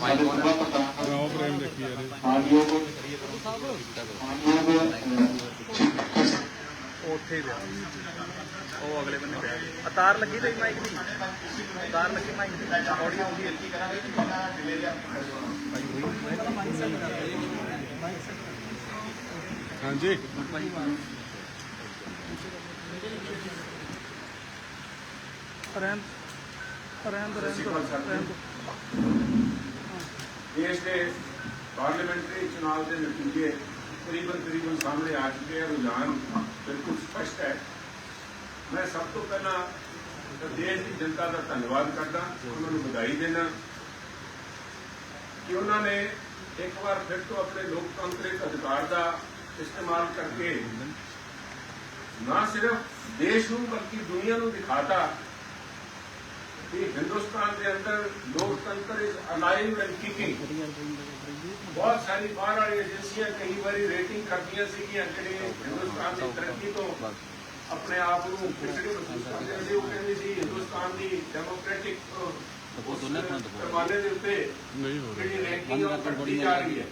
ਰਾਓ ਪ੍ਰੇਮ ਦੇਖੀ ਯਾਰ ਉੱਥੇ ਹੀ ਪਿਆ ਉਹ ਅਗਲੇ ਬੰਨੇ ਪਿਆ। ਤਾਰ ਲੱਗੀ ਤੇ ਮਾਈਕ ਦੀ? ਤਾਰ ਲੱਗੀ ਮਾਈਕ ਦੀ? ਆਡੀਓ ਆਉਂਦੀ ਹੈ। ਹਾਂਜੀ। ਰਹਿਣ ਰਹਿਣ ਦੋ ਰਹਿਣ ਦੋ ਰਹਿਣ ਦੋ। ਦੇਸ਼ ਦੇ ਪਾਰਲੀਮੈਂਟਰੀ ਚੁਣਾਵ ਦੇ ਨਤੀਜੇ ਤਕਰੀਬਨ ਤਕਰੀਬਨ ਸਾਹਮਣੇ ਆ ਚੁੱਕੇ ਆ, ਰੁਝਾਨ ਬਿਲਕੁਲ ਸਪਸ਼ਟ ਹੈ। ਮੈਂ ਸਭ ਤੋਂ ਪਹਿਲਾਂ ਦੇਸ਼ ਦੀ ਜਨਤਾ ਦਾ ਧੰਨਵਾਦ ਕਰਦਾ, ਉਹਨਾਂ ਨੂੰ ਵਧਾਈ ਦੇਣਾ ਕਿ ਉਹਨਾਂ ਨੇ ਇੱਕ ਵਾਰ ਫਿਰ ਤੋਂ ਆਪਣੇ ਲੋਕਤੰਤਰਿਕ ਅਧਿਕਾਰ ਦਾ ਇਸਤੇਮਾਲ ਕਰਕੇ ਨਾ ਸਿਰਫ ਦੇਸ਼ ਨੂੰ, ਬਲਕਿ ਦੁਨੀਆ ਨੂੰ ਦਿਖਾਤਾ। ਕਿ ਹਿੰਦੁਸਤਾਨ ਦੇ ਅੰਦਰ ਲੋਕਤੰਤਰ ਇਜ਼ ਅਲਾਈਵ ਐਂਡ ਕਿਕਿੰਗ ਬਹੁਤ ਸਾਰੀ ਬਾਹਰ ਵਾਲੀ ਏਜੰਸੀਆਂ ਕਈ ਵਾਰੀ ਰੇਟਿੰਗ ਕਰਦੀਆਂ ਸੀ ਕਿ ਜਿਹੜੇ ਹਿੰਦੁਸਤਾਨ ਦੀ ਤਰੱਕੀ ਤੋਂ ਆਪਣੇ ਆਪ ਨੂੰ ਪਿਛੜੇ ਮਹਿਸੂਸ ਕਰਦੇ ਸੀ ਉਹ ਕਹਿੰਦੇ ਸੀ ਹਿੰਦੁਸਤਾਨ ਦੀ ਡੈਮੋਕ੍ਰੈਟਿਕ ਦੇ ਉੱਤੇ ਨਹੀਂ ਹੋ ਰਿਹਾ ਜਿਹੜੀ ਰੈਂਕਿੰਗ ਉਹ ਘਟਦੀ ਜਾ ਰਹੀ ਹੈ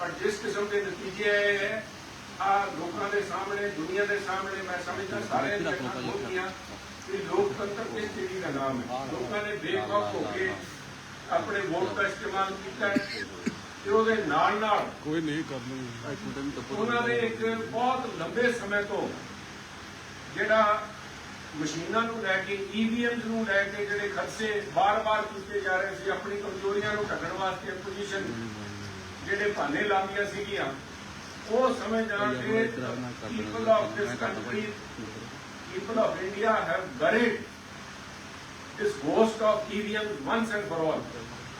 ਪਰ ਜਿਸ ਕਿਸਮ ਦੇ ਨਤੀਜੇ ਆਏ ਹੈ ਆ ਲੋਕਾਂ ਦੇ ਸਾਹਮਣੇ ਦੁਨੀਆ ਦੇ ਸਾਹਮਣੇ ਮੈਂ ਸਮਝਦਾ ਸਾਰੇ ਨੇ ਕੀਆਂ ਕਿ ਲੋਕਤੰਤਰ ਕਿਸ ਚੀਜ਼ ਦਾ ਨਾਮ ਹੈ। ਲੋਕਾਂ ਨੇ ਬੇਖੌਫ ਹੋ ਕੇ ਆਪਣੇ ਵੋਟ ਦਾ ਇਸਤੇਮਾਲ ਕੀਤਾ ਤੇ ਉਹਦੇ ਨਾਲ ਨਾਲ ਕੋਈ ਨਹੀਂ ਕਰ ਲੂੰਗਾ ਉਹਨਾਂ ਨੇ ਇੱਕ ਬਹੁਤ ਲੰਬੇ ਸਮੇਂ ਤੋਂ ਜਿਹੜਾ ਮਸ਼ੀਨਾਂ ਨੂੰ ਲੈ ਕੇ ਈਵੀਐਮਸ ਨੂੰ ਲੈ ਕੇ ਜਿਹੜੇ ਖਦਸ਼ੇ ਬਾਰ-ਬਾਰ ਕੀਤੇ ਜਾ ਰਹੇ ਸੀ ਆਪਣੀ ਕਮਜ਼ੋਰੀਆਂ ਨੂੰ ਢੱਕਣ ਵਾਸਤੇ ਪੋਜੀਸ਼ਨ ਜਿਹੜੇ ਭਾਨੇ ਲਾਉਂਦੀਆਂ ਸੀਗੀਆਂ ਉਹ ਸਮੇਂ ਜਾਣ ਕੇ people of this country people of India have buried is ghost of EVM once and for all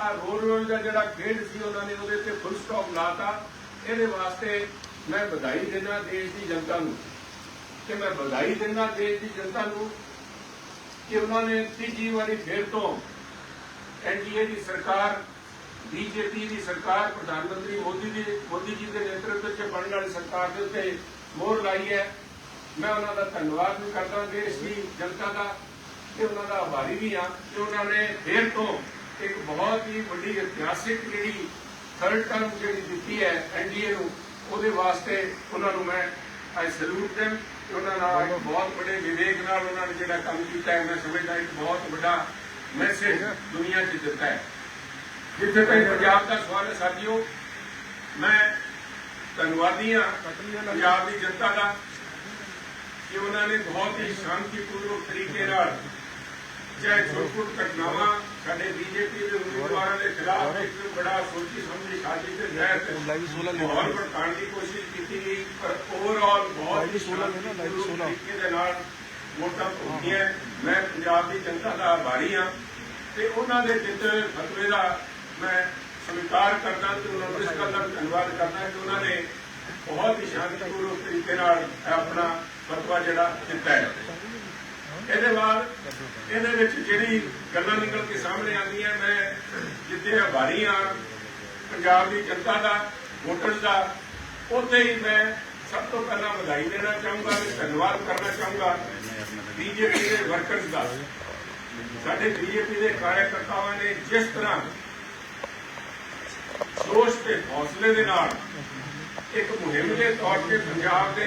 ਆ ਰੋਜ਼ ਰੋਜ਼ ਦਾ ਜਿਹੜਾ ਖੇਡ ਸੀ ਉਹਨਾਂ ਨੇ ਉਹਦੇ ਤੇ ਫੁੱਲ ਸਟਾਪ ਲਾਤਾ ਇਹਦੇ ਵਾਸਤੇ ਮੈਂ ਵਧਾਈ ਦੇਣਾ ਦੇਸ਼ ਦੀ ਜਨਤਾ ਨੂੰ ਕਿ ਮੈਂ ਵਧਾਈ ਦਿੰਦਾ ਦੇਸ਼ ਦੀ ਜਨਤਾ ਨੂੰ ਕਿ ਉਹਨਾਂ ਨੇ ਤੀਜੀ ਵਾਰੀ ਫੇਰ ਤੋਂ ਐਨਡੀਏ ਦੀ ਸਰਕਾਰ ਬੀਜੇਪੀ ਦੀ ਸਰਕਾਰ ਪ੍ਰਧਾਨ ਮੰਤਰੀ ਮੋਦੀ ਦੀ ਮੋਦੀ ਜੀ ਦੇ ਨੇਤਰਤਵ 'ਚ ਬਣਨ ਵਾਲੀ ਸਰਕਾਰ ਦੇ ਉੱਤੇ ਮੋਹਰ ਲਾਈ ਹੈ ਮੈਂ ਉਹਨਾਂ ਦਾ ਧੰਨਵਾਦ ਵੀ ਕਰਦਾ, ਦੇਸ਼ ਦੀ ਜਨਤਾ ਦਾ ਤੇ ਉਹਨਾਂ ਦਾ ਆਭਾਰੀ ਵੀ ਹਾਂ। ਕਿ ਉਹਨਾਂ ਨੇ ਫੇਰ ਤੋਂ ਇੱਕ ਬਹੁਤ ਹੀ ਵੱਡੀ ਇਤਿਹਾਸਿਕ ਜਿਹੜੀ ਥਰਡ ਟਰਮ ਜਿਹੜੀ ਦਿੱਤੀ ਹੈ ਐਨਡੀਏ ਨੂੰ, ਉਹਦੇ ਵਾਸਤੇ ਉਹਨਾਂ ਨੂੰ ਮੈਂ ਆਈ ਸਲੂਟ them ਉਹਨਾਂ ਨਾਲ ਇੱਕ ਬਹੁਤ ਵੱਡੇ ਵਿਵੇਕ ਨਾਲ ਉਹਨਾਂ ਨੇ ਜਿਹੜਾ ਕੰਮ ਕੀਤਾ ਹੈ, ਮੈਂ ਸਮਝਦਾ ਇੱਕ ਬਹੁਤ ਵੱਡਾ ਮੈਸੇਜ ਦੁਨੀਆ 'ਚ ਦਿੱਤਾ ਹੈ। ਜਿੱਥੇ ਤਾਈਂ ਪੰਜਾਬ ਦਾ ਸਵਾਲ ਹੈ ਸਾਥੀਓ, ਮੈਂ ਧੰਨਵਾਦੀ ਹਾਂ ਪੰਜਾਬ ਦੀ ਜਨਤਾ ਦਾ। ਕਿ ਉਹਨਾਂ ਨੇ ਬਹੁਤ ਹੀ ਸ਼ਾਂਤੀਪੂਰਵਕ ਤਰੀਕੇ ਨਾਲ ਚਾਹੇ ਛੋਟ-ਛੋਟ ਘਟਨਾਵਾਂ ਸਾਡੇ ਬੀਜੇਪੀ ਦੇ ਉਮੀਦਵਾਰਾਂ ਦੇ ਖਿਲਾਫ ਇੱਕ ਬੜਾ ਸੋਚੀ ਸਮਝੀ ਸਾਜ਼ਿਸ਼ ਦੇ ਤਹਿਤ ਮਾਹੌਲ ਭੜਕਾਉਣ ਦੀ ਕੋਸ਼ਿਸ਼ ਕੀਤੀ ਗਈ ਪਰ ਓਵਰਆਲ ਬਹੁਤ ਹੀ ਸ਼ਾਂਤੀਪੂਰਵਕ ਤਰੀਕੇ ਦੇ ਨਾਲ ਵੋਟਾਂ ਹੋਈਆਂ ਮੈਂ ਪੰਜਾਬ ਦੀ ਜਨਤਾ ਦਾ ਆਭਾਰੀ ਹਾਂ ਤੇ ਉਹਨਾਂ ਦੇ ਦਿੱਤੇ ਫਤਵੇ ਦਾ ਮੈਂ ਸਵੀਕਾਰ ਕਰਦਾ ਤੇ ਉਹਨਾਂ ਨੂੰ ਇਸ ਗੱਲ ਦਾ ਧੰਨਵਾਦ ਕਰਦਾ ਕਿ ਉਹਨਾਂ ਨੇ ਬਹੁਤ ਹੀ ਸ਼ਾਂਤੀਪੂਰਵਕ ਤਰੀਕੇ ਨਾਲ ਆਪਣਾ ਫਤਵਾ ਜਿਹੜਾ ਦਿੱਤਾ ਹੈ। ਇਹਦੇ ਬਾਅਦ ਇਹਦੇ ਵਿੱਚ ਜਿਹੜੀ ਗੱਲਾਂ ਨਿਕਲ ਕੇ ਸਾਹਮਣੇ ਆਉਂਦੀਆਂ, ਮੈਂ ਜਿੱਥੇ ਆਭਾਰੀ ਹਾਂ, ਪੰਜਾਬ ਦੀ ਜਨਤਾ ਦਾ ਵੋਟਰਸ ਦਾ, ਉੱਥੇ ਹੀ ਮੈਂ ਸਭ ਤੋਂ ਪਹਿਲਾਂ ਵਧਾਈ ਦੇਣਾ ਚਾਹੂੰਗਾ ਤੇ ਧੰਨਵਾਦ ਕਰਨਾ ਚਾਹੂੰਗਾ ਬੀਜੇਪੀ ਦੇ ਵਰਕਰਸ ਦਾ। ਸਾਡੇ ਬੀਜੇਪੀ ਦੇ ਕਾਰਜਕਰਤਾਵਾਂ ਨੇ ਜਿਸ ਤਰ੍ਹਾਂ ਜੋਸ਼ ਤੇ ਹੌਸਲੇ ਦੇ ਨਾਲ ਇੱਕ ਮੁਹਿੰਮ ਦੇ ਤੌਰ ਤੇ ਪੰਜਾਬ ਦੇ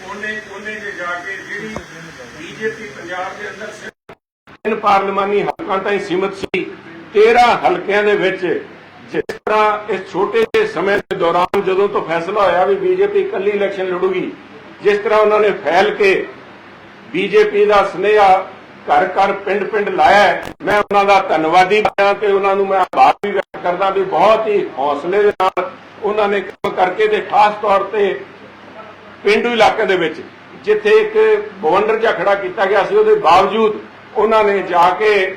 ਕੋਨੇ ਕੋਨੇ 'ਚ ਜਾ ਕੇ ਜਿਹੜੀ ਬੀਜੇਪੀ ਪੰਜਾਬ ਦੇ ਅੰਦਰ ਤਿੰਨ ਪਾਰਲੀਮਾਨੀ ਹਲਕਾਂ ਤਾਈਂ ਸੀਮਤ ਸੀ। 13 ਹਲਕਿਆਂ ਦੇ ਵਿੱਚ ਜਿਸ ਤਰ੍ਹਾਂ ਇਸ ਛੋਟੇ ਜਿਹੇ ਸਮੇਂ ਦੇ ਦੌਰਾਨ ਜਦੋਂ ਤੋਂ ਫੈਸਲਾ ਹੋਇਆ ਵੀ ਬੀਜੇਪੀ ਇਕੱਲੀ ਇਲੈਕਸ਼ਨ ਲੜੂਗੀ, ਜਿਸ ਤਰ੍ਹਾਂ ਉਹਨਾਂ ਨੇ ਫੈਲ ਕੇ ਬੀਜੇਪੀ ਦਾ ਸੁਨੇਹਾ ਘਰ ਘਰ ਪਿੰਡ ਪਿੰਡ ਲਾਇਆ ਮੈਂ ਉਹਨਾਂ ਦਾ ਧੰਨਵਾਦੀ ਹਾਂ ਤੇ ਉਹਨਾਂ ਨੂੰ ਮੈਂ ਆਭਾਰ ਵੀ ਵਿਅਕਤ ਕਰਦਾ ਵੀ ਬਹੁਤ ਹੀ ਹੌਸਲੇ ਦੇ ਨਾਲ ਉਹਨਾਂ ਨੇ ਕੰਮ ਕਰਕੇ ਤੇ ਖਾਸ ਤੌਰ ਤੇ ਪਿੰਡੂ ਇਲਾਕੇ ਦੇ ਵਿੱਚ, ਜਿੱਥੇ ਇੱਕ ਬਵੰਡਰ ਜਿਹਾ ਖੜਾ ਕੀਤਾ ਗਿਆ ਸੀ, ਉਹਦੇ ਬਾਵਜੂਦ ਉਹਨਾਂ ਨੇ ਜਾ ਕੇ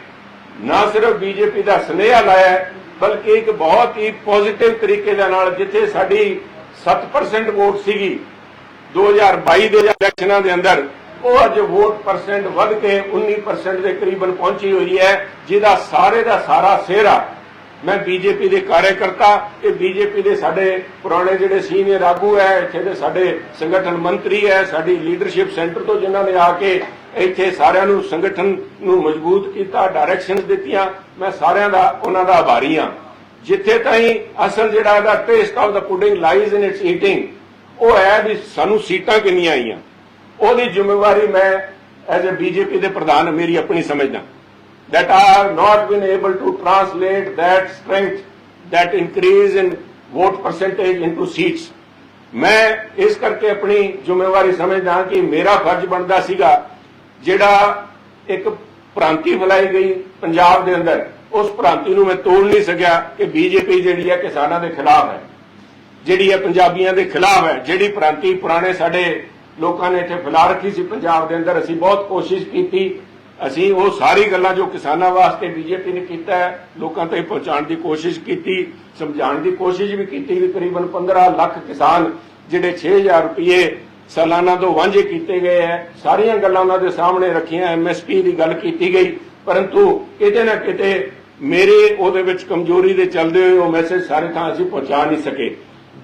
ਨਾ ਸਿਰਫ ਬੀਜੇਪੀ ਦਾ ਸੁਨੇਹਾ ਲਾਇਆ ਬਲਕਿ ਇੱਕ ਬਹੁਤ ਹੀ ਪੋਜ਼ਿਟਿਵ ਤਰੀਕੇ ਦੇ ਨਾਲ ਜਿੱਥੇ ਸਾਡੀ 7% ਵੋਟ ਸੀਗੀ 2022 ਦੇ ਇਲੈਕਸ਼ਨਾਂ ਦੇ ਅੰਦਰ, ਉਹ ਅੱਜ ਵੋਟ ਪਰਸੈਂਟ ਵੱਧ ਕੇ 19% ਦੇ ਕਰੀਬਨ ਪਹੁੰਚੀ ਹੋਈ ਹੈ, ਜਿਹਦਾ ਸਾਰੇ ਦਾ ਸਾਰਾ ਸਿਹਰਾ ਮੈਂ ਬੀਜੇਪੀ ਦੇ ਕਾਰਜਕਰਤਾ ਤੇ ਬੀਜੇਪੀ ਦੇ ਸਾਡੇ ਪੁਰਾਣੇ ਜਿਹੜੇ ਸੀਨੀਅਰ ਆਗੂ ਹੈ ਇੱਥੇ ਦੇ ਸਾਡੇ ਸੰਗਠਨ ਮੰਤਰੀ ਹੈ ਸਾਡੀ ਲੀਡਰਸ਼ਿਪ ਸੈਂਟਰ ਤੋਂ ਜਿਨ੍ਹਾਂ ਨੇ ਆ ਕੇ ਇੱਥੇ ਸਾਰਿਆਂ ਨੂੰ ਸੰਗਠਨ ਨੂੰ ਮਜ਼ਬੂਤ ਕੀਤਾ ਡਾਇਰੈਕਸ਼ਨਸ ਦਿੱਤੀਆਂ, ਮੈਂ ਸਾਰਿਆਂ ਦਾ, ਉਹਨਾਂ ਦਾ ਆਭਾਰੀ ਹਾਂ ਜਿੱਥੇ ਤਾਈਂ ਅਸਲ ਜਿਹੜਾ ਇਹਦਾ test of the pudding lies in its eating ਉਹ ਹੈ ਵੀ ਸਾਨੂੰ ਸੀਟਾਂ ਕਿੰਨੀਆਂ ਆਈਆਂ। ਉਹਦੀ ਜ਼ਿੰਮੇਵਾਰੀ ਮੈਂ ਐਜ਼ ਅ ਬੀਜੇਪੀ ਦੇ ਪ੍ਰਧਾਨ ਮੇਰੀ ਆਪਣੀ ਸਮਝਦਾ। That I have not been able to translate that strength, that increase in vote percentage into seats. ਮੈਂ ਇਸ ਕਰਕੇ ਆਪਣੀ ਜ਼ਿੰਮੇਵਾਰੀ ਸਮਝਦਾ ਕਿ ਮੇਰਾ ਫਰਜ਼ ਬਣਦਾ ਸੀਗਾ ਜਿਹੜਾ ਇੱਕ ਭ੍ਰਾਂਤੀ ਫੈਲਾਈ ਗਈ ਪੰਜਾਬ ਦੇ ਅੰਦਰ ਉਸ ਭ੍ਰਾਂਤੀ ਨੂੰ ਮੈਂ ਤੋੜ ਨਹੀਂ ਸਕਿਆ ਕਿ ਬੀਜੇਪੀ ਜਿਹੜੀ ਹੈ ਕਿਸਾਨਾਂ ਦੇ ਖਿਲਾਫ ਹੈ ਜਿਹੜੀ ਹੈ ਪੰਜਾਬੀਆਂ ਦੇ ਖਿਲਾਫ ਹੈ ਜਿਹੜੀ ਪ੍ਰਾਂਤੀ ਪੁਰਾਣੇ ਸਾਡੇ ਲੋਕਾਂ ਨੇ ਇੱਥੇ ਫੈਲਾ ਰੱਖੀ ਸੀ ਪੰਜਾਬ ਦੇ ਅੰਦਰ ਅਸੀਂ ਬਹੁਤ ਕੋਸ਼ਿਸ਼ ਕੀਤੀ ਅਸੀਂ ਉਹ ਸਾਰੀ ਗੱਲਾਂ ਜੋ ਕਿਸਾਨਾਂ ਵਾਸਤੇ ਬੀਜੇਪੀ ਨੇ ਕੀਤਾ ਹੈ, ਲੋਕਾਂ ਤੱਕ ਪਹੁੰਚਾਉਣ ਦੀ ਕੋਸ਼ਿਸ਼ ਕੀਤੀ, ਸਮਝਾਉਣ ਦੀ ਕੋਸ਼ਿਸ਼ ਵੀ ਕੀਤੀ ਵੀ ਕਰੀਬਨ 15 ਲੱਖ ਕਿਸਾਨ ਜਿਹੜੇ 6000 ਰੁਪਏ ਸਾਲਾਨਾ ਤੋਂ ਵਾਂਝੇ ਕੀਤੇ ਗਏ ਹੈ। ਸਾਰੀਆਂ ਗੱਲਾਂ ਉਹਨਾਂ ਦੇ ਸਾਹਮਣੇ ਰੱਖੀਆਂ ਐਮਐਸਪੀ ਦੀ ਗੱਲ ਕੀਤੀ ਗਈ। ਪਰੰਤੂ ਕਿਤੇ ਨਾ ਕਿਤੇ ਮੇਰੇ ਉਹਦੇ ਵਿੱਚ ਕਮਜ਼ੋਰੀ ਦੇ ਚੱਲਦੇ ਹੋਏ ਉਹ ਮੈਸੇਜ ਸਾਰੇ ਥਾਂ ਅਸੀਂ ਪਹੁੰਚਾ ਨਹੀਂ ਸਕੇ।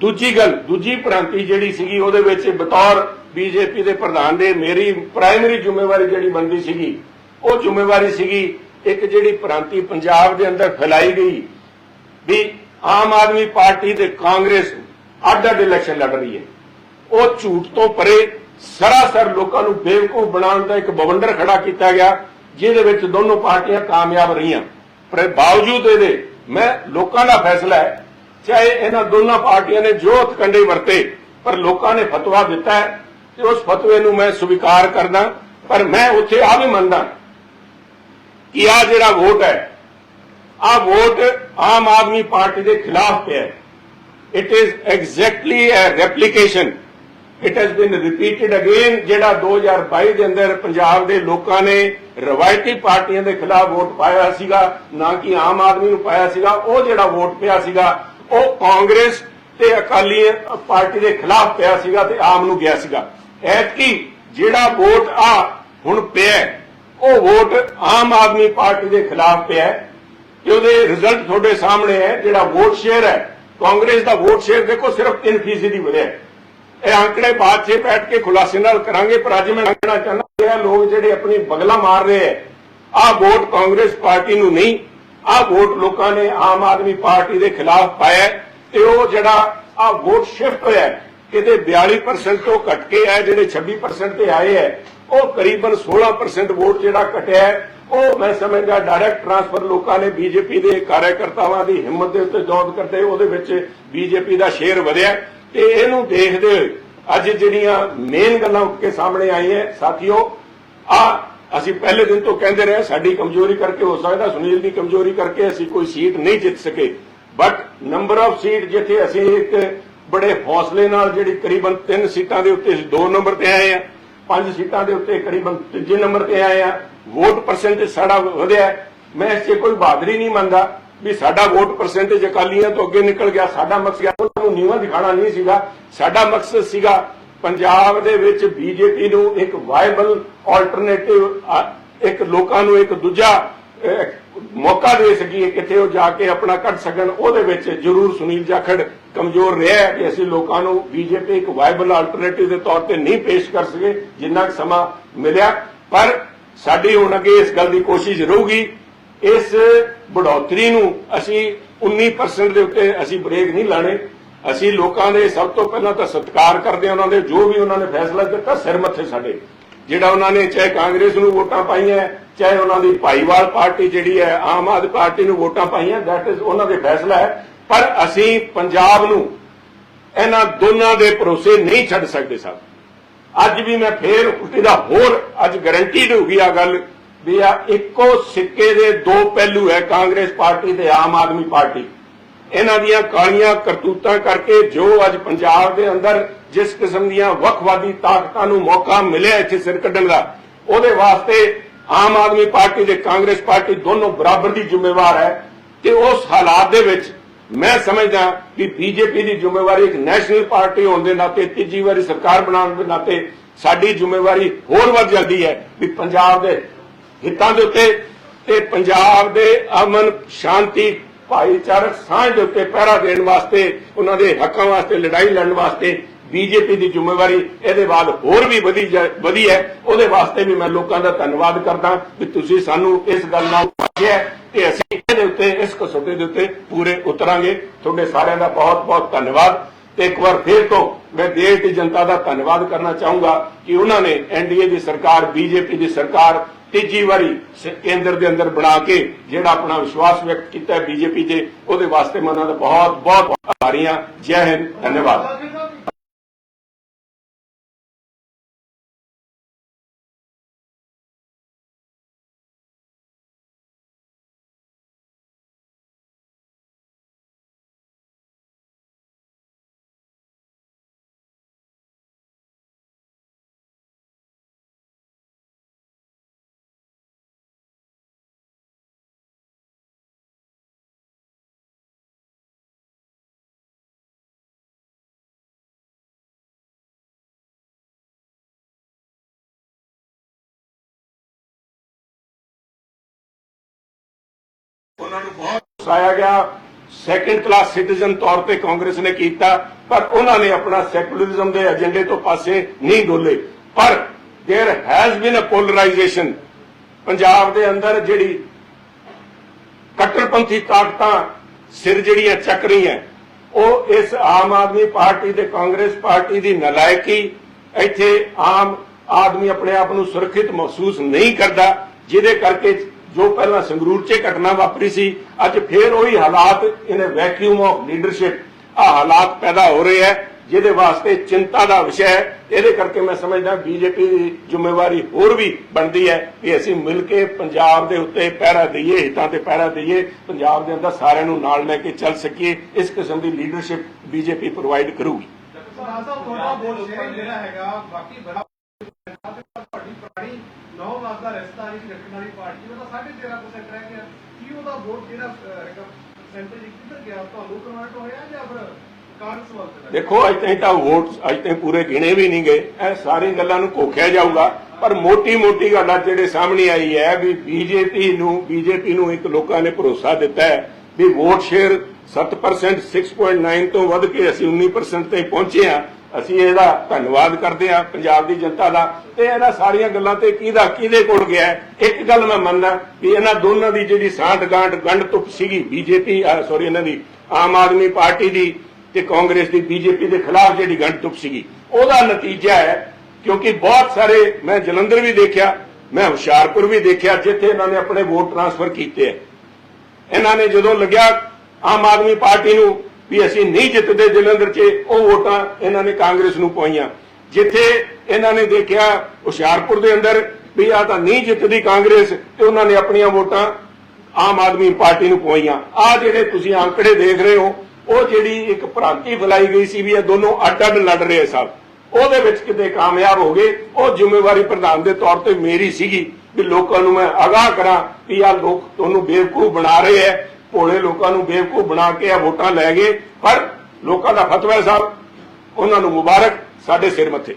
ਦੂਜੀ ਗੱਲ, ਦੂਜੀ ਪ੍ਰਾਂਤੀ ਜਿਹੜੀ ਸੀਗੀ, ਉਹਦੇ ਵਿੱਚ ਬਤੌਰ ਬੀਜੇਪੀ ਦੇ ਪ੍ਰਧਾਨ ਦੇ ਮੇਰੀ ਪ੍ਰਾਇਮਰੀ ਜ਼ਿੰਮੇਵਾਰੀ ਜਿਹੜੀ ਬਣਦੀ ਸੀਗੀ ਉਹ ਜ਼ਿੰਮੇਵਾਰੀ ਸੀਗੀ ਇੱਕ ਜਿਹੜੀ ਪ੍ਰਾਂਤੀ ਪੰਜਾਬ ਦੇ ਅੰਦਰ ਫੈਲਾਈ ਗਈ ਵੀ ਆਮ ਆਦਮੀ ਪਾਰਟੀ ਤੇ ਕਾਂਗਰਸ ਅੱਡ ਅੱਡ ਇਲੈਕਸ਼ਨ ਲੜ ਰਹੀ ਹੈ। ਉਹ ਝੂਠ ਤੋਂ ਪਰੇ ਸਰਾਸਰ ਲੋਕਾਂ ਨੂੰ ਬੇਵਕੂਫ ਬਣਾਉਣ ਦਾ ਇੱਕ ਬਵੰਡਰ ਖੜਾ ਕੀਤਾ ਗਿਆ, ਜਿਹਦੇ ਵਿੱਚ ਦੋਨੋਂ ਪਾਰਟੀਆਂ ਕਾਮਯਾਬ ਰਹੀਆਂ। ਪਰ ਬਾਵਜੂਦ ਇਹਦੇ, ਮੈਂ ਲੋਕਾਂ ਦਾ ਫੈਸਲਾ ਹੈ, ਚਾਹੇ ਇਹਨਾਂ ਦੋਨਾਂ ਪਾਰਟੀਆਂ ਨੇ ਜੋ ਹਥਕੰਡੇ ਵਰਤੇ, ਪਰ ਲੋਕਾਂ ਨੇ ਫਤਵਾ ਦਿੱਤਾ ਹੈ ਤੇ ਉਸ ਫਤਵੇ ਨੂੰ ਮੈਂ ਸਵੀਕਾਰ ਕਰਦਾ, ਪਰ ਮੈਂ ਉੱਥੇ ਆ ਵੀ ਮੰਨਦਾ ਕਿ ਆ ਜਿਹੜਾ ਵੋਟ ਹੈ ਆ ਵੋਟ ਆਮ ਆਦਮੀ ਪਾਰਟੀ ਦੇ ਖਿਲਾਫ ਪਿਆ ਹੈ। It is exactly a replication it has been repeated again ਜਿਹੜਾ 2022 ਦੇ ਅੰਦਰ ਪੰਜਾਬ ਦੇ ਲੋਕਾਂ ਨੇ ਰਵਾਇਤੀ ਪਾਰਟੀਆਂ ਦੇ ਖਿਲਾਫ ਵੋਟ ਪਾਇਆ ਸੀਗਾ, ਨਾ ਕਿ ਆਮ ਆਦਮੀ ਨੂੰ ਪਾਇਆ ਸੀਗਾ, ਉਹ ਜਿਹੜਾ ਵੋਟ ਪਿਆ ਸੀਗਾ, ਉਹ ਕਾਂਗਰਸ ਤੇ ਅਕਾਲੀ ਪਾਰਟੀ ਦੇ ਖਿਲਾਫ ਪਿਆ ਸੀਗਾ ਤੇ ਆਮ ਨੂੰ ਗਿਆ ਸੀਗਾ। ਐਤਕੀ ਜਿਹੜਾ ਵੋਟ ਆ ਹੁਣ ਪਿਆ ਉਹ ਵੋਟ ਆਮ ਆਦਮੀ ਪਾਰਟੀ ਦੇ ਖਿਲਾਫ ਪਿਆ ਹੈ ਤੇ ਉਹਦੇ ਰਿਜ਼ਲਟ ਤੁਹਾਡੇ ਸਾਹਮਣੇ ਹੈ, ਜਿਹੜਾ ਵੋਟ ਸ਼ੇਅਰ ਹੈ। ਕਾਂਗਰਸ ਦਾ ਵੋਟ ਸ਼ੇਅਰ ਦੇਖੋ, ਸਿਰਫ 3% ਹੀ ਵਧਿਆ ਇਹ ਅੰਕੜੇ ਬਾਅਦ 'ਚ ਬੈਠ ਕੇ ਖੁਲਾਸੇ ਨਾਲ ਕਰਾਂਗੇ, ਪਰ ਅੱਜ ਮੈਂ ਕਹਿਣਾ ਚਾਹੁੰਦਾ ਇਹ ਲੋਕ ਜਿਹੜੇ ਆਪਣੀ ਬਗਲਾ ਮਾਰ ਰਹੇ ਹੈ ਆਹ ਵੋਟ ਕਾਂਗਰਸ ਪਾਰਟੀ ਨੂੰ ਨਹੀਂ ਆਹ ਵੋਟ ਲੋਕਾਂ ਨੇ ਆਮ ਆਦਮੀ ਪਾਰਟੀ ਦੇ ਖਿਲਾਫ ਪਾਇਆ ਤੇ ਉਹ ਜਿਹੜਾ ਆਹ ਵੋਟ ਸ਼ਿਫਟ ਹੋਇਆ ਕਿਤੇ 42% ਤੋਂ ਘਟ ਕੇ ਹੈ ਜਿਹੜੇ 26% ਤੇ ਆਏ ਹੈ ਉਹ ਕਰੀਬਨ 16% ਵੋਟ ਜਿਹੜਾ ਘਟਿਆ ਉਹ ਮੈਂ ਸਮਝਦਾ ਡਾਇਰੈਕਟ ਟ੍ਰਾਂਸਫਰ ਲੋਕਾਂ ਨੇ ਬੀਜੇਪੀ ਦੇ ਕਾਰਜਕਰਤਾਵਾਂ ਦੀ ਹਿੰਮਤ ਦੇ ਉੱਤੇ ਦੌੜ ਕਰਦੇ ਉਹਦੇ ਵਿੱਚ ਬੀਜੇਪੀ ਦਾ ਸ਼ੇਅਰ ਵਧਿਆ ਤੇ ਇਹਨੂੰ ਦੇਖਦੇ ਹੋਏ ਅੱਜ ਜਿਹੜੀਆਂ ਮੇਨ ਗੱਲਾਂ ਉੱਠ ਕੇ ਸਾਹਮਣੇ ਆਈਆਂ ਸਾਥੀਓ, ਆ ਅਸੀਂ ਪਹਿਲੇ ਦਿਨ ਤੋਂ ਕਹਿੰਦੇ ਰਹੇ ਸਾਡੀ ਕਮਜ਼ੋਰੀ ਕਰਕੇ ਹੋ ਸਕਦਾ, ਸੁਨੀਲ ਦੀ ਕਮਜ਼ੋਰੀ ਕਰਕੇ ਅਸੀਂ ਕੋਈ ਸੀਟ ਨਹੀਂ ਜਿੱਤ ਸਕੇ। ਬਟ ਨੰਬਰ ਆਫ ਸੀਟ ਜਿੱਥੇ ਅਸੀਂ ਇੱਕ ਬੜੇ ਹੌਸਲੇ ਨਾਲ ਜਿਹੜੀ ਕਰੀਬਨ 3 ਸੀਟਾਂ ਦੇ ਉੱਤੇ ਅਸੀਂ 2 ਨੰਬਰ ਤੇ ਆਏ ਆ ਪੰਜ ਸੀਟਾਂ ਦੇ ਉੱਤੇ ਕਰੀਬਨ ਤੀਜੇ ਨੰਬਰ ਤੇ ਆਏ ਆ ਵੋਟ ਪਰਸੈਂਟੇਜ ਸਾਡਾ ਵਧਿਆ। ਮੈਂ ਇਸ 'ਚ ਕੋਈ ਬਹਾਦਰੀ ਨਹੀਂ ਮੰਨਦਾ ਵੀ ਸਾਡਾ ਵੋਟ ਪਰਸੈਂਟੇਜ ਅਕਾਲੀਆਂ ਤੋਂ ਅੱਗੇ ਨਿਕਲ ਗਿਆ। ਸਾਡਾ ਮਕਸਦ ਉਹਨਾਂ ਨੂੰ ਨੀਵਾਂ ਦਿਖਾਣਾ ਨਹੀਂ ਸੀਗਾ। ਸਾਡਾ ਮਕਸਦ ਸੀਗਾ ਪੰਜਾਬ ਦੇ ਵਿੱਚ ਬੀਜੇਪੀ ਨੂੰ ਇੱਕ ਵਾਇਬਲ ਆਲਟਰਨੇਟਿਵ ਇੱਕ ਲੋਕਾਂ ਨੂੰ ਇੱਕ ਦੂਜਾ ਮੌਕਾ ਦੇ ਸਕੀਏ ਕਿਤੇ ਉਹ ਜਾ ਕੇ ਆਪਣਾ ਕੱਢ ਸਕਣ, ਉਹਦੇ ਵਿੱਚ ਜ਼ਰੂਰ ਸੁਨੀਲ ਜਾਖੜ ਕਮਜ਼ੋਰ ਰਿਹਾ ਹੈ ਕਿ ਅਸੀਂ ਲੋਕਾਂ ਨੂੰ ਬੀਜੇਪੀ ਇੱਕ ਵਾਇਬਲ ਆਲਟਰਨੇਟਿਵ ਦੇ ਤੌਰ ਤੇ ਨਹੀਂ ਪੇਸ਼ ਕਰ ਸਕੇ, ਜਿੰਨਾ ਕੁ ਸਮਾਂ ਮਿਲਿਆ। ਪਰ ਸਾਡੀ ਹੁਣ ਅੱਗੇ ਇਸ ਗੱਲ ਦੀ ਕੋਸ਼ਿਸ਼ ਰਹੂਗੀ। ਇਸ ਬੜੋਤਰੀ ਨੂੰ ਅਸੀਂ 19% ਦੇ ਉੱਤੇ ਅਸੀਂ ਬ੍ਰੇਕ ਨਹੀਂ ਲਾਣੇ। ਅਸੀਂ ਲੋਕਾਂ ਦੇ ਸਭ ਤੋਂ ਪਹਿਲਾਂ ਤਾਂ ਸਤਿਕਾਰ ਕਰਦੇ ਹਾਂ ਉਹਨਾਂ ਦੇ। ਜੋ ਵੀ ਉਹਨਾਂ ਨੇ ਫੈਸਲਾ ਕੀਤਾ, ਸਿਰ ਮੱਥੇ ਸਾਡੇ। ਜਿਹੜਾ ਉਹਨਾਂ ਨੇ ਚਾਹੇ ਕਾਂਗਰਸ ਨੂੰ ਵੋਟਾਂ ਪਾਈਆਂ, ਚਾਹੇ ਉਹਨਾਂ ਦੀ ਭਾਈਵਾਲ ਪਾਰਟੀ ਜਿਹੜੀ ਹੈ, ਆਮ ਆਦਮੀ ਪਾਰਟੀ ਨੂੰ ਵੋਟਾਂ ਪਾਈਆਂ ਦੈਟ ਇਜ਼ ਉਹਨਾਂ ਦੇ ਫੈਸਲਾ ਹੈ। ਪਰ ਅਸੀਂ ਪੰਜਾਬ ਨੂੰ ਇਹਨਾਂ ਦੋਨਾਂ ਦੇ ਭਰੋਸੇ ਨਹੀਂ ਛੱਡ ਸਕਦੇ ਸਾਹਿਬ ਅੱਜ ਵੀ ਮੈਂ ਫੇਰ ਉਲਟੀ ਦਾ ਹੋਰ ਅੱਜ ਗਰੰਟੀ ਹੋ ਗਈ ਆ ਗੱਲ ਵੀ ਆ ਇੱਕੋ ਸਿੱਕੇ ਦੇ ਦੋ ਪਹਿਲੂ ਹੈ ਕਾਂਗਰਸ ਪਾਰਟੀ ਤੇ ਆਮ ਆਦਮੀ ਪਾਰਟੀ। ਇਹਨਾਂ ਦੀਆਂ ਕਾਲੀਆਂ ਕਰਤੂਤਾਂ ਕਰਕੇ ਜੋ ਅੱਜ ਪੰਜਾਬ ਦੇ ਅੰਦਰ ਜਿਸ ਕਿਸਮ ਦੀਆਂ ਵੱਖਵਾਦੀ ਤਾਕਤਾਂ ਨੂੰ ਮੌਕਾ ਮਿਲਿਆ ਇੱਥੇ ਸਿਰ ਕੱਢਣ ਦਾ, ਉਹਦੇ ਵਾਸਤੇ ਆਮ ਆਦਮੀ ਪਾਰਟੀ ਤੇ ਕਾਂਗਰਸ ਪਾਰਟੀ ਦੋਨੋਂ ਬਰਾਬਰ ਦੀ ਜ਼ਿੰਮੇਵਾਰ ਹੈ ਤੇ ਉਸ ਹਾਲਾਤ ਦੇ ਵਿੱਚ ਮੈਂ ਸਮਝਦਾ ਕਿ ਬੀਜੇਪੀ ਦੀ ਜ਼ਿੰਮੇਵਾਰੀ ਇੱਕ ਨੈਸ਼ਨਲ ਪਾਰਟੀ ਹੋਣ ਦੇ ਨਾਤੇ, ਤੀਜੀ ਵਾਰੀ ਸਰਕਾਰ ਬਣਾਉਣ ਦੇ ਨਾਤੇ ਸਾਡੀ ਜ਼ਿੰਮੇਵਾਰੀ ਹੋਰ ਵੱਧ ਜਾਂਦੀ ਹੈ ਵੀ ਪੰਜਾਬ ਦੇ ਹਿੱਤਾਂ ਦੇ ਉੱਤੇ ਤੇ ਪੰਜਾਬ ਦੇ ਅਮਨ, ਸ਼ਾਂਤੀ, ਭਾਈਚਾਰਕ ਸਾਂਝ ਦੇ ਉੱਤੇ ਪਹਿਰਾ ਦੇਣ ਵਾਸਤੇ, ਉਹਨਾਂ ਦੇ ਹੱਕਾਂ ਵਾਸਤੇ, ਲੜਾਈ ਲੜਨ ਵਾਸਤੇ ਬੀਜੇਪੀ ਦੀ ਜ਼ਿੰਮੇਵਾਰੀ, ਇਹਦੇ ਬਾਅਦ ਹੋਰ ਵੀ ਵਧੀ ਜਾ- ਵਧੀ ਹੈ। ਉਹਦੇ ਵਾਸਤੇ ਵੀ ਮੈਂ ਲੋਕਾਂ ਦਾ ਧੰਨਵਾਦ ਕਰਦਾ ਕਿ ਤੁਸੀਂ ਸਾਨੂੰ ਇਸ ਗੱਲ ਨਾਲ ਪੁੱਛਿਆ ਤੇ ਅਸੀਂ ਇਹਦੇ ਉੱਤੇ, ਇਸ ਕਸੌਟੀ ਦੇ ਉੱਤੇ ਪੂਰੇ ਉਤਰਾਂਗੇ। ਤੁਹਾਡੇ ਸਾਰਿਆਂ ਦਾ ਬਹੁਤ ਬਹੁਤ ਧੰਨਵਾਦ। ਤੇ ਇੱਕ ਵਾਰ ਫੇਰ ਤੋਂ ਮੈਂ ਦੇਸ਼ ਦੀ ਜਨਤਾ ਦਾ ਧੰਨਵਾਦ ਕਰਨਾ ਚਾਹੂੰਗਾ ਕਿ ਉਹਨਾਂ ਨੇ ਐਨਡੀਏ ਦੀ ਸਰਕਾਰ ਬੀਜੇਪੀ ਦੀ ਸਰਕਾਰ ਤੀਜੀ ਵਾਰੀ ਕੇਂਦਰ ਦੇ ਅੰਦਰ ਬਣਾ ਕੇ ਜਿਹੜਾ ਆਪਣਾ ਵਿਸ਼ਵਾਸ ਵਿਅਕਤ ਕੀਤਾ ਹੈ ਬੀਜੇਪੀ ਤੇ, ਉਹਦੇ ਵਾਸਤੇ ਮੈਂ ਉਹਨਾਂ ਦਾ ਬਹੁਤ ਬਹੁਤ ਆਭਾਰੀ ਹਾਂ। ਜੈ ਹਿੰਦ। ਧੰਨਵਾਦ। ਉਹਨਾਂ ਨੂੰ ਬਹੁਤ ਉਸਾਇਆ ਗਿਆ ਸੈਕੰਡ ਕਲਾਸ ਸਿਟੀਜ਼ਨ ਤੌਰ ਤੇ ਕਾਂਗਰਸ ਨੇ ਕੀਤਾ ਪਰ ਉਹਨਾਂ ਨੇ ਆਪਣਾ ਸੈਕੂਲਰਿਜ਼ਮ ਦੇ ਏਜੰਡੇ ਤੋਂ ਪਾਸੇ ਨਹੀਂ ਡੋਲੇ ਪਰ there has been a polarisation Punjab ਦੇ ਅੰਦਰ ਜਿਹੜੀ ਕੱਟੜਪੰਥੀ ਤਾਕਤਾਂ ਸਿਰ ਜਿਹੜੀਆਂ ਚੱਕ ਰਹੀਆਂ ਉਹ ਇਸ ਆਮ ਆਦਮੀ ਪਾਰਟੀ ਤੇ ਕਾਂਗਰਸ ਪਾਰਟੀ ਦੀ ਨਲਾਇਕੀ ਇੱਥੇ ਆਮ ਆਦਮੀ ਆਪਣੇ ਆਪ ਨੂੰ ਸੁਰੱਖਿਅਤ ਮਹਿਸੂਸ ਨਹੀਂ ਕਰਦਾ ਜਿਹਦੇ ਕਰਕੇ ਜੋ ਪਹਿਲਾਂ ਸੰਗਰੂਰ 'ਚ ਘਟਨਾ ਵਾਪਰੀ ਸੀ, ਅੱਜ ਫੇਰ ਉਹੀ ਹਾਲਾਤ ਇਨ ਵੈਕਿਊਮ ਆਫ ਲੀਡਰਸ਼ਿਪ ਆ ਹਾਲਾਤ ਪੈਦਾ ਹੋ ਰਹੇ ਹੈ, ਜਿਹਦੇ ਵਾਸਤੇ ਚਿੰਤਾ ਦਾ ਵਿਸ਼ਾ ਹੈ। ਇਹਦੇ ਕਰਕੇ ਮੈਂ ਸਮਝਦਾ ਬੀਜੇਪੀ ਦੀ ਜ਼ਿੰਮੇਵਾਰੀ ਹੋਰ ਵੀ ਬਣਦੀ ਹੈ ਕਿ ਅਸੀਂ ਮਿਲ ਕੇ ਪੰਜਾਬ ਦੇ ਉੱਤੇ ਪਹਿਰਾ ਦਈਏ, ਹਿੱਤਾਂ ਤੇ ਪਹਿਰਾ ਦਈਏ, ਪੰਜਾਬ ਦੇ ਅੰਦਰ ਸਾਰਿਆਂ ਨੂੰ ਨਾਲ ਲੈ ਕੇ ਚੱਲ ਸਕੀਏ, ਇਸ ਕਿਸਮ ਦੀ ਲੀਡਰਸ਼ਿਪ ਬੀਜੇਪੀ ਪ੍ਰੋਵਾਈਡ ਕਰੂਗੀ ਸਾਹਿਬ ਤੁਹਾਡਾ ਵੋਟ ਸ਼ੇਅਰਿੰਗ ਜਿਹੜਾ ਹੈਗਾ ਬਾਕੀ ਬੜਾ ਤੁਹਾਡੀ ਪੁਰਾਣੀ 9 ਦਾ ਰਸਤਾ ਨਹੀਂ ਰੱਖਣ ਵਾਲੀ ਪਾਰਟੀ ਉਹਦਾ 13.5% ਰਹਿ ਗਿਆ। ਕੀ ਉਹਦਾ ਵੋਟ ਜਿਹੜਾ ਅਹ, ਕਿੱਧਰ ਗਿਆ? ਤੁਹਾਨੂੰ ਕਨਵਰਟ ਹੋਇਆ ਜਾਂ ਫਿਰ ਕਾਂਗਰਸ ਵੱਲ ਦੇਖੋ ਅੱਜ ਤਾਈਂ ਤਾਂ ਵੋਟ ਅੱਜ ਤਾਈਂ ਪੂਰੇ ਗਿਣੇ ਵੀ ਨਹੀਂ ਗਏ। ਇਹ ਸਾਰੀ ਗੱਲਾਂ ਨੂੰ ਕੋਖਿਆ ਜਾਊਗਾ। ਪਰ ਮੋਟੀ ਮੋਟੀ ਗੱਲਾਂ ਜਿਹੜੇ ਸਾਹਮਣੇ ਆਈ ਹੈ ਵੀ ਬੀਜੇਪੀ ਨੂੰ ਬੀਜੇਪੀ ਨੂੰ ਇੱਕ ਲੋਕਾਂ ਨੇ ਭਰੋਸਾ ਦਿੱਤਾ ਹੈ ਵੀ ਵੋਟ ਸ਼ੇਅਰ 7% 6.9 ਤੋਂ ਵੱਧ ਕੇ ਅਸੀਂ 19% ਤੇ ਪਹੁੰਚੇ ਹਾਂ। ਅਸੀਂ ਇਹਦਾ ਧੰਨਵਾਦ ਕਰਦੇ ਹਾਂ ਪੰਜਾਬ ਦੀ ਜਨਤਾ ਦਾ ਤੇ ਇਹਨਾਂ ਸਾਰੀਆਂ ਗੱਲਾਂ ਤੇ ਕਿਹਦਾ ਕਿਹਦੇ ਕੋਲ ਗਿਆ ਇੱਕ ਗੱਲ ਮੈਂ ਮੰਨਦਾ ਵੀ ਇਹਨਾਂ ਦੋਨਾਂ ਦੀ ਜਿਹੜੀ ਸਾਂਠ ਗਾਂਠ ਗੰਢ ਤੁਪ ਸੀਗੀ ਬੀਜੇਪੀ ਸੌਰੀ ਇਹਨਾਂ ਦੀ ਆਮ ਆਦਮੀ ਪਾਰਟੀ ਦੀ ਤੇ ਕਾਂਗਰਸ ਦੀ ਬੀਜੇਪੀ ਦੇ ਖਿਲਾਫ ਜਿਹੜੀ ਗੰਢ ਤੁਪ ਸੀਗੀ। ਉਹਦਾ ਨਤੀਜਾ ਹੈ, ਕਿਉਂਕਿ ਬਹੁਤ ਸਾਰੇ ਮੈਂ ਜਲੰਧਰ ਵੀ ਦੇਖਿਆ, ਮੈਂ ਹੁਸ਼ਿਆਰਪੁਰ ਵੀ ਦੇਖਿਆ, ਜਿੱਥੇ ਇਹਨਾਂ ਨੇ ਆਪਣੇ ਵੋਟ ਟ੍ਰਾਂਸਫਰ ਕੀਤੇ ਹੈ। ਇਹਨਾਂ ਨੇ ਜਦੋਂ ਲੱਗਿਆ ਆਮ ਆਦਮੀ ਪਾਰਟੀ ਨੂੰ ਵੀ ਅਸੀਂ ਨਹੀਂ ਜਿੱਤਦੇ ਜਲੰਧਰ 'ਚ, ਉਹ ਵੋਟਾਂ ਇਹਨਾਂ ਨੇ ਕਾਂਗਰਸ ਨੂੰ ਪਾਈਆਂ। ਜਿੱਥੇ ਇਹਨਾਂ ਨੇ ਦੇਖਿਆ ਹੁਸ਼ਿਆਰਪੁਰ ਦੇ ਅੰਦਰ ਵੀ ਆ ਤਾਂ ਨਹੀਂ ਜਿੱਤਦੀ ਕਾਂਗਰਸ ਤੇ ਉਹਨਾਂ ਨੇ ਆਪਣੀਆਂ ਵੋਟਾਂ ਆਮ ਆਦਮੀ ਪਾਰਟੀ ਨੂੰ ਪਵਾਈਆਂ ਆ ਜਿਹੜੇ ਤੁਸੀਂ ਅੰਕੜੇ ਦੇਖ ਰਹੇ ਹੋ, ਉਹ ਜਿਹੜੀ ਇੱਕ ਭ੍ਰਾਂਤੀ ਫੈਲਾਈ ਗਈ ਸੀ ਵੀ ਇਹ ਦੋਨੋਂ ਅੱਡ-ਅੱਡ ਲੜ ਰਹੇ ਸਭ ਉਹਦੇ ਵਿੱਚ ਕਿਤੇ ਕਾਮਯਾਬ ਹੋ ਗਏ। ਉਹ ਜ਼ਿੰਮੇਵਾਰੀ ਪ੍ਰਧਾਨ ਦੇ ਤੌਰ ਤੇ ਮੇਰੀ ਸੀਗੀ ਵੀ ਲੋਕਾਂ ਨੂੰ ਮੈਂ ਆਗਾਹ ਕਰਾਂ ਵੀ ਆ ਲੋਕ ਤੁਹਾਨੂੰ ਬੇਵਕੂਫ ਬਣਾ ਰਹੇ ਐ ਭੋਲੇ ਲੋਕਾਂ ਨੂੰ ਬੇਵਕੂਫ ਬਣਾ ਕੇ ਆ ਵੋਟਾਂ ਲੈ ਗਏ ਪਰ ਲੋਕਾਂ ਦਾ ਫਤਵਾ ਹੈ ਸਾਹਿਬ ਉਹਨਾਂ ਨੂੰ ਮੁਬਾਰਕ ਸਾਡੇ ਸਿਰ ਮੱਥੇ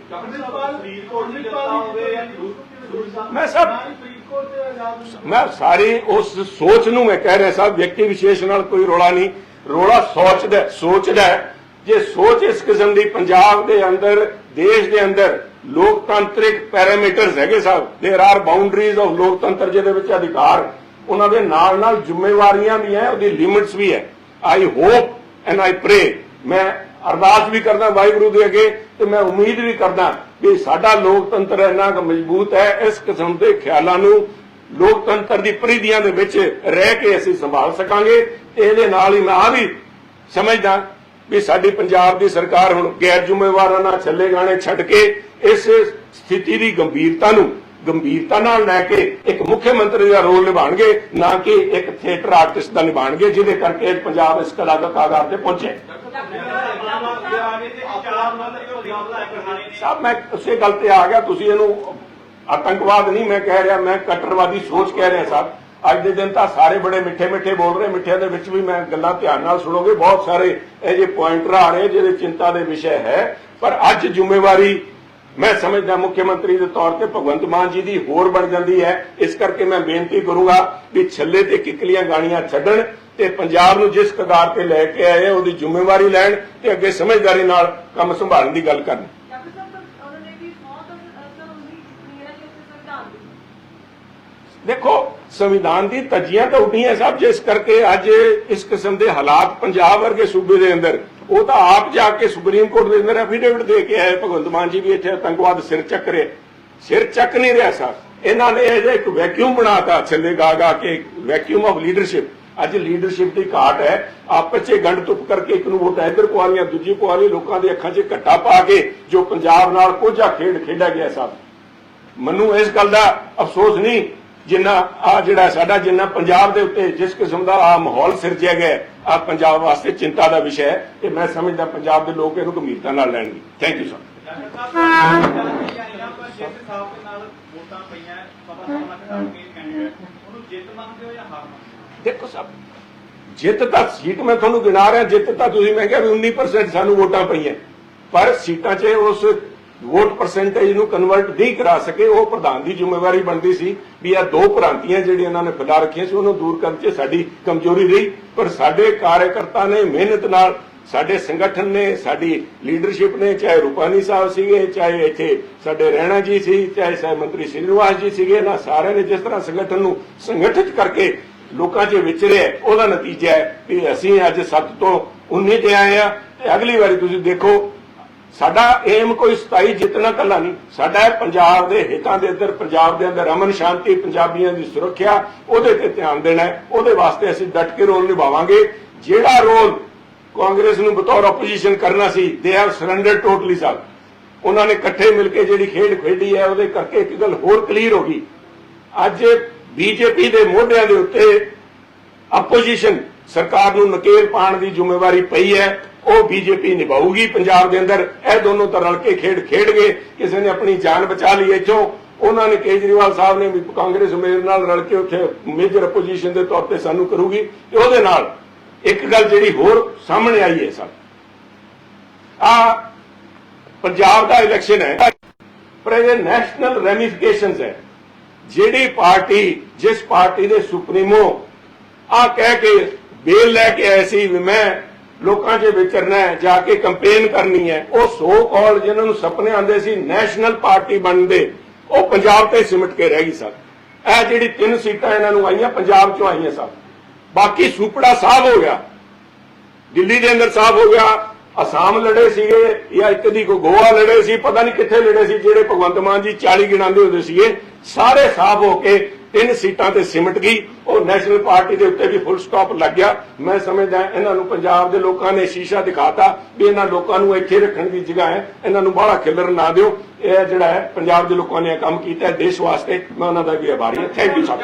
ਮੈਂ ਸਭ ਮੈਂ ਸਾਰੀ ਉਸ ਸੋਚ ਨੂੰ ਮੈਂ ਕਹਿ ਰਿਹਾ ਸਾਹਿਬ ਵਿਅਕਤੀ ਵਿਸ਼ੇਸ਼ ਨਾਲ ਕੋਈ ਰੋਲਾ ਨਹੀਂ ਰੋਲਾ ਸੋਚਦਾ ਹੈ, ਸੋਚਦਾ ਹੈ। ਜੇ ਸੋਚ ਇਸ ਕਿਸਮ ਦੀ ਪੰਜਾਬ ਦੇ ਅੰਦਰ ਦੇਸ਼ ਦੇ ਅੰਦਰ ਲੋਕਤੰਤਰਿਕ ਪੈਰਾਮੀਟਰਸ ਹੈਗੇ ਸਾਹਿਬ देयर ਆਰ ਬਾਉਂਡਰੀਜ਼ ਆਫ ਲੋਕਤੰਤਰ ਜਿਹਦੇ ਵਿੱਚ ਅਧਿਕਾਰ ਉਹਨਾਂ ਦੇ ਨਾਲ ਨਾਲ ਜ਼ਿੰਮੇਵਾਰੀਆਂ ਵੀ ਹੈ ਉਹਦੀ ਲਿਮਿਟਸ ਵੀ ਹੈ ਆਈ ਹੋਪ ਐਂਡ ਆਈ ਪ੍ਰੇ ਮੈਂ ਅਰਦਾਸ ਵੀ ਕਰਦਾ ਵਾਹਿਗੁਰੂ ਦੇ ਅੱਗੇ ਤੇ ਮੈਂ ਉਮੀਦ ਵੀ ਕਰਦਾ ਕਿ ਸਾਡਾ ਲੋਕਤੰਤਰ ਇੰਨਾ ਕੁ ਮਜ਼ਬੂਤ ਹੈ ਇਸ ਕਿਸਮ ਦੇ ਖਿਆਲਾਂ ਨੂੰ ਲੋਕਤੰਤਰ ਦੀ ਪਰਿਧੀਆਂ ਦੇ ਵਿੱਚ ਰਹਿ ਕੇ ਅਸੀਂ ਸੰਭਾਲ ਸਕਾਂਗੇ ਤੇ ਇਹਦੇ ਨਾਲ ਹੀ ਮੈਂ ਆ ਵੀ ਸਮਝਦਾ ਵੀ ਸਾਡੀ ਪੰਜਾਬ ਦੀ ਸਰਕਾਰ ਹੁਣ ਗੈਰ ਜ਼ਿੰਮੇਵਾਰਾਂ ਨਾਲ ਛੱਲੇ ਗਾਣੇ ਛੱਡ ਕੇ ਇਸ ਸਥਿਤੀ ਦੀ ਗੰਭੀਰਤਾ ਨੂੰ ਗੰਭੀਰਤਾ ਨਾਲ ਲੈ ਕੇ ਇੱਕ ਮੁੱਖ ਮੰਤਰੀ ਦਾ ਰੋਲ ਨਿਭਾਣਗੇ, ਨਾ ਕਿ ਇੱਕ ਥੀਏਟਰ ਆਰਟਿਸਟ ਦਾ ਨਿਭਾਣਗੇ, ਜਿਹਦੇ ਕਰਕੇ ਪੰਜਾਬ ਇਸ ਕਲਾ ਦਾ ਕਾਗਾਰ ਤੇ ਪਹੁੰਚੇ। ਸਾਹਿਬ ਮੈਂ ਉਸੇ ਗੱਲ ਤੇ ਆ ਗਿਆ, ਤੁਸੀਂ ਇਹਨੂੰ ਆਤੰਕਵਾਦ ਨਹੀਂ ਮੈਂ ਕਹਿ ਰਿਹਾ, ਮੈਂ ਕਟਰਵਾਦੀ ਸੋਚ ਕਹਿ ਰਿਹਾ ਸਾਹਿਬ ਅੱਜ ਦੇ ਦਿਨ ਤਾਂ ਸਾਰੇ ਬੜੇ ਮਿੱਠੇ ਮਿੱਠੇ ਬੋਲ ਰਹੇ, ਮਿੱਠਿਆਂ ਦੇ ਵਿੱਚ ਵੀ ਮੈਂ ਗੱਲਾਂ ਧਿਆਨ ਨਾਲ ਸੁਣੋਗੇ, ਬਹੁਤ ਸਾਰੇ ਇਹ ਜੇ ਪੁਆਇੰਟਰ ਆ ਰਹੇ ਜਿਹੜੇ ਚਿੰਤਾ ਦੇ ਵਿਸ਼ੇ ਹੈ। ਪਰ ਅੱਜ ਜ਼ਿੰਮੇਵਾਰੀ ਮੈਂ ਸਮਝਦਾ ਮੁੱਖ ਮੰਤਰੀ ਦੇ ਤੌਰ ਤੇ ਭਗਵੰਤ ਮਾਨ ਜੀ ਦੀ ਹੋਰ ਬਣ ਜਾਂਦੀ ਹੈ। ਇਸ ਕਰਕੇ ਮੈਂ ਬੇਨਤੀ ਕਰੂੰਗਾ ਵੀ ਛੱਲੇ ਤੇ ਕਿਕਲੀਆਂ ਗਾਣੀਆਂ ਛੱਡਣ ਤੇ ਪੰਜਾਬ ਨੂੰ ਜਿਸ ਕਗਾਰ ਤੇ ਲੈ ਕੇ ਆਏ ਆ, ਉਹਦੀ ਜ਼ਿੰਮੇਵਾਰੀ ਲੈਣ ਤੇ ਅੱਗੇ ਸਮਝਦਾਰੀ ਨਾਲ ਕੰਮ ਸੰਭਾਲਣ ਦੀ ਗੱਲ ਕਰਨ। ਦੇਖੋ ਸੰਵਿਧਾਨ ਦੀ ਤਜੀਆਂ ਤਾਂ ਉੱਠੀਆਂ ਸਭ ਜਿਸ ਕਰਕੇ ਅੱਜ ਇਸ ਕਿਸਮ ਦੇ ਹਾਲਾਤ ਪੰਜਾਬ ਵਰਗੇ ਸੂਬੇ ਦੇ ਅੰਦਰ ਉਹ ਤਾਂ ਆਪ ਜਾ ਕੇ ਸੁਪਰੀਮ ਕੋਰਟ ਦੇ ਅੰਦਰ ਐਫੀਡੇਵਿਟ ਦੇ ਕੇ ਆਏ। ਭਗਵੰਤ ਮਾਨ ਜੀ ਵੀ ਇੱਥੇ ਆਤੰਕਵਾਦ ਸਿਰ ਚੱਕ ਰਿਹਾ। ਸਿਰ ਚੱਕ ਨਹੀਂ ਰਿਹਾ ਸਰ। ਇਹਨਾਂ ਨੇ ਇਹ ਇੱਕ ਵੈਕਿਊਮ ਬਣਾਤਾ ਥੱਲੇ ਗਾ ਕੇ ਵੈਕਿਊਮ ਆਫ ਲੀਡਰਸ਼ਿਪ ਅੱਜ ਲੀਡਰਸ਼ਿਪ ਦੀ ਘਾਟ ਹੈ। ਆਪਸ 'ਚ ਗੰਢ ਤੁਪ ਕਰਕੇ ਇੱਕ ਨੂੰ ਵੋਟਾਂ ਇੱਧਰ ਪਵਾਲੀਆਂ ਦੂਜੀ ਪਵਾਲੀ ਲੋਕਾਂ ਦੇ ਅੱਖਾਂ 'ਚ ਘੱਟਾ ਪਾ ਕੇ ਜੋ ਪੰਜਾਬ ਨਾਲ ਕੋਝਾ ਖੇਡ ਖੇਡਿਆ ਗਿਆ ਸਾਹਿਬ ਮੈਨੂੰ ਇਸ ਗੱਲ ਦਾ ਅਫਸੋਸ ਨਹੀਂ ਜਿੰਨਾ ਆ ਜਿਹੜਾ ਸਾਡਾ, ਜਿੰਨਾ ਪੰਜਾਬ ਦੇ ਉੱਤੇ ਜਿਸ ਕਿਸਮ ਦਾ ਆ ਮਾਹੌਲ ਸਿਰਜਿਆ ਗਿਆ ਆ ਪੰਜਾਬ ਵਾਸਤੇ ਚਿੰਤਾ ਦਾ ਵਿਸ਼ਾ ਹੈ ਤੇ ਮੈਂ ਸਮਝਦਾ ਪੰਜਾਬ ਦੇ ਲੋਕ ਇਹਨੂੰ ਗੰਭੀਰਤਾ ਨਾਲ ਲੈਣਗੇ। ਥੈਂਕ ਯੂ ਸਰ ਦੇਖੋ ਸਭ ਜਿੱਤ ਤਾਂ ਸੀਟ ਮੈਂ ਤੁਹਾਨੂੰ ਗਿਣਾ ਰਿਹਾ, ਜਿੱਤ ਤਾਂ ਤੁਸੀਂ, ਮੈਂ ਕਿਹਾ ਵੀ 19% ਸਾਨੂੰ ਵੋਟਾਂ ਪਈਆਂ। ਪਰ ਸੀਟਾਂ 'ਚ ਉਸ ਵੋਟ ਪਰਸੈਂਟੇਜ ਨੂੰ ਕਨਵਰਟ ਨਹੀਂ ਕਰਾ ਸਕੇ, ਉਹ ਪ੍ਰਧਾਨ ਦੀ ਜ਼ਿੰਮੇਵਾਰੀ ਬਣਦੀ ਸੀ ਵੀ ਇਹ ਦੋ ਭ੍ਰਾਂਤੀਆਂ ਜਿਹੜੀਆਂ ਇਹਨਾਂ ਨੇ ਫੈਲਾ ਰੱਖੀਆਂ ਸੀ, ਉਹਨੂੰ ਦੂਰ ਕਰਨ 'ਚ ਸਾਡੀ ਕਮਜ਼ੋਰੀ ਰਹੀ। ਪਰ ਸਾਡੇ ਕਾਰਜਕਰਤਾ ਨੇ ਮਿਹਨਤ ਨਾਲ ਸਾਡੇ ਸੰਗਠਨ ਨੇ, ਸਾਡੀ ਲੀਡਰਸ਼ਿਪ ਨੇ, ਚਾਹੇ ਰੂਪਾਨੀ ਸਾਹਿਬ ਸੀਗੇ, ਚਾਹੇ ਇੱਥੇ ਸਾਡੇ ਰਹਿਣਾ ਜੀ ਸੀ, ਚਾਹੇ ਸਾਹਿਬ ਮੰਤਰੀ ਸ਼੍ਰੀਨਿਵਾਸ ਜੀ ਸੀਗੇ ਨਾ ਸਾਰਿਆਂ ਨੇ ਜਿਸ ਤਰ੍ਹਾਂ ਸੰਗਠਨ ਨੂੰ ਸੰਗਠਿਤ ਕਰਕੇ ਲੋਕਾਂ 'ਚ ਵਿਚਰਿਆ ਉਹਦਾ ਨਤੀਜਾ ਹੈ ਕਿ ਅਸੀਂ ਅੱਜ 7 ਤੋਂ 19 ਤੇ ਆਏ ਆ ਤੇ ਅਗਲੀ ਵਾਰੀ ਤੁਸੀਂ ਦੇਖੋ ਸਾਡਾ ਏਮ ਕੋਈ 27 ਜਿੱਤਣਾ ਕੱਲਾ ਨਹੀਂ। ਸਾਡਾ ਹੈ ਪੰਜਾਬ ਦੇ ਹਿੱਤਾਂ ਦੇ ਅੰਦਰ, ਪੰਜਾਬ ਦੇ ਅੰਦਰ ਅਮਨ ਸ਼ਾਂਤੀ, ਪੰਜਾਬੀਆਂ ਦੀ ਸੁਰੱਖਿਆ, ਉਹਦੇ ਤੇ ਧਿਆਨ ਦੇਣਾ ਹੈ। ਉਹਦੇ ਵਾਸਤੇ ਅਸੀਂ ਡਟ ਕੇ ਰੋਲ ਨਿਭਾਵਾਂਗੇ। ਜਿਹੜਾ ਰੋਲ ਕਾਂਗਰਸ ਨੂੰ ਬਤੌਰ ਆਪੋਜੀਸ਼ਨ ਕਰਨਾ ਸੀ ਦੇ ਹੈਵ ਸਰੈਂਡਰ ਟੋਟਲੀ ਸਾਹਿਬ ਉਹਨਾਂ ਨੇ ਇਕੱਠੇ ਮਿਲ ਕੇ ਜਿਹੜੀ ਖੇਡ ਖੇਡੀ ਹੈ, ਉਹਦੇ ਕਰਕੇ ਇੱਕ ਗੱਲ ਹੋਰ ਕਲੀਅਰ ਹੋ ਗਈ। ਅੱਜ ਬੀਜੇਪੀ ਦੇ ਮੋਢਿਆਂ ਦੇ ਉੱਤੇ ਆਪੋਜੀਸ਼ਨ ਸਰਕਾਰ ਨੂੰ ਨਕੇਲ ਪਾਉਣ ਦੀ ਜ਼ਿੰਮੇਵਾਰੀ ਪਈ ਹੈ। ਉਹ ਬੀਜੇਪੀ ਨਿਭਾਊਗੀ ਪੰਜਾਬ ਦੇ ਅੰਦਰ। ਇਹ ਦੋਨੋਂ ਤਾਂ ਰਲ ਕੇ ਖੇਡ ਖੇਡ ਗਏ ਕਿਸੇ ਨੇ ਆਪਣੀ ਜਾਨ ਬਚਾ ਲਈ ਇੱਥੋਂ। ਉਹਨਾਂ ਨੇ ਕੇਜਰੀਵਾਲ ਸਾਹਿਬ ਨੇ ਵੀ ਕਾਂਗਰਸ ਮੇਰੇ ਨਾਲ ਰਲ ਕੇ ਉੱਥੇ ਮੇਜਰ ਆਪੋਜੀਸ਼ਨ ਦੇ ਤੌਰ ਤੇ ਸਾਨੂੰ ਕਰੂਗੀ। ਤੇ ਉਹਦੇ ਨਾਲ ਇੱਕ ਗੱਲ ਜਿਹੜੀ ਹੋਰ ਸਾਹਮਣੇ ਆਈ ਹੈ ਸਰ। ਆ ਪੰਜਾਬ ਦਾ ਇਲੈਕਸ਼ਨ ਹੈ। ਪਰ ਇਹ ਨੈਸ਼ਨਲ ਰੈਮਿਫਿਕੇਸ਼ਨਸ ਹੈ। ਜਿਹੜੀ ਪਾਰਟੀ, ਜਿਸ ਪਾਰਟੀ ਦੇ ਸੁਪਰੀਮੋ ਆ ਕਹਿ ਕੇ ਬੇਲ ਲੈ ਕੇ ਆਏ ਸੀ ਵੀ ਮੈਂ ਲੋਕਾਂ 'ਚ ਵਿਚਰਨਾ ਹੈ, ਜਾ ਕੇ ਕੰਪੇਨ ਕਰਨੀ ਹੈ। ਉਹ ਸੋ ਕਾਲ ਜਿਨ੍ਹਾਂ ਨੂੰ ਸੁਪਨੇ ਆਉਂਦੇ ਸੀ ਨੈਸ਼ਨਲ ਪਾਰਟੀ ਬਣਦੇ, ਉਹ ਪੰਜਾਬ ਤੇ ਸਿਮਟ ਕੇ ਰਹਿ ਗਈ ਸਰ ਇਹ ਜਿਹੜੀ ਤਿੰਨ ਸੀਟਾਂ ਇਹਨਾਂ ਨੂੰ ਆਈਆਂ, ਪੰਜਾਬ 'ਚੋਂ ਆਈਆਂ ਸਰ ਬਾਕੀ ਸੁਪੜਾ ਸਾਫ਼ ਹੋ ਗਿਆ, ਦਿੱਲੀ ਦੇ ਅੰਦਰ ਸਾਫ਼ ਹੋ ਗਿਆ, ਅਸਾਮ ਲੜੇ ਸੀਗੇ, ਜਾਂ ਇੱਕ ਦੀ ਕੋ ਗੋਆ ਲੜੇ ਸੀ, ਪਤਾ ਨਹੀਂ ਕਿੱਥੇ ਲੜੇ ਸੀ, ਜਿਹੜੇ ਭਗਵੰਤ ਮਾਨ ਜੀ 40 ਗਿਣਾਉਂਦੇ ਹੁੰਦੇ ਸੀਗੇ, ਸਾਰੇ ਸਾਫ਼ ਹੋ ਕੇ ਤਿੰਨ ਸੀਟਾਂ ਤੇ ਸਿਮਟ ਗਈ, ਉਹ ਨੈਸ਼ਨਲ ਪਾਰਟੀ ਦੇ ਉੱਤੇ ਵੀ ਫੁੱਲ ਸਟਾਪ ਲੱਗ ਗਿਆ। ਮੈਂ ਸਮਝਦਾ ਇਹਨਾਂ ਨੂੰ ਪੰਜਾਬ ਦੇ ਲੋਕਾਂ ਨੇ ਸ਼ੀਸ਼ਾ ਦਿਖਾਤਾ ਵੀ ਇਹਨਾਂ ਲੋਕਾਂ ਨੂੰ ਇੱਥੇ ਰੱਖਣ ਦੀ ਜਗ੍ਹਾ ਹੈ। ਇਹਨਾਂ ਨੂੰ ਬਾਹਲਾ ਖਿਲਰ ਨਾ ਦਿਓ। ਇਹ ਜਿਹੜਾ ਹੈ, ਪੰਜਾਬ ਦੇ ਲੋਕਾਂ ਨੇ ਇਹ ਕੰਮ ਕੀਤਾ ਦੇਸ਼ ਵਾਸਤੇ ਮੈਂ ਉਹਨਾਂ ਦਾ ਵੀ ਆਭਾਰੀ ਹਾਂ। Thank you sir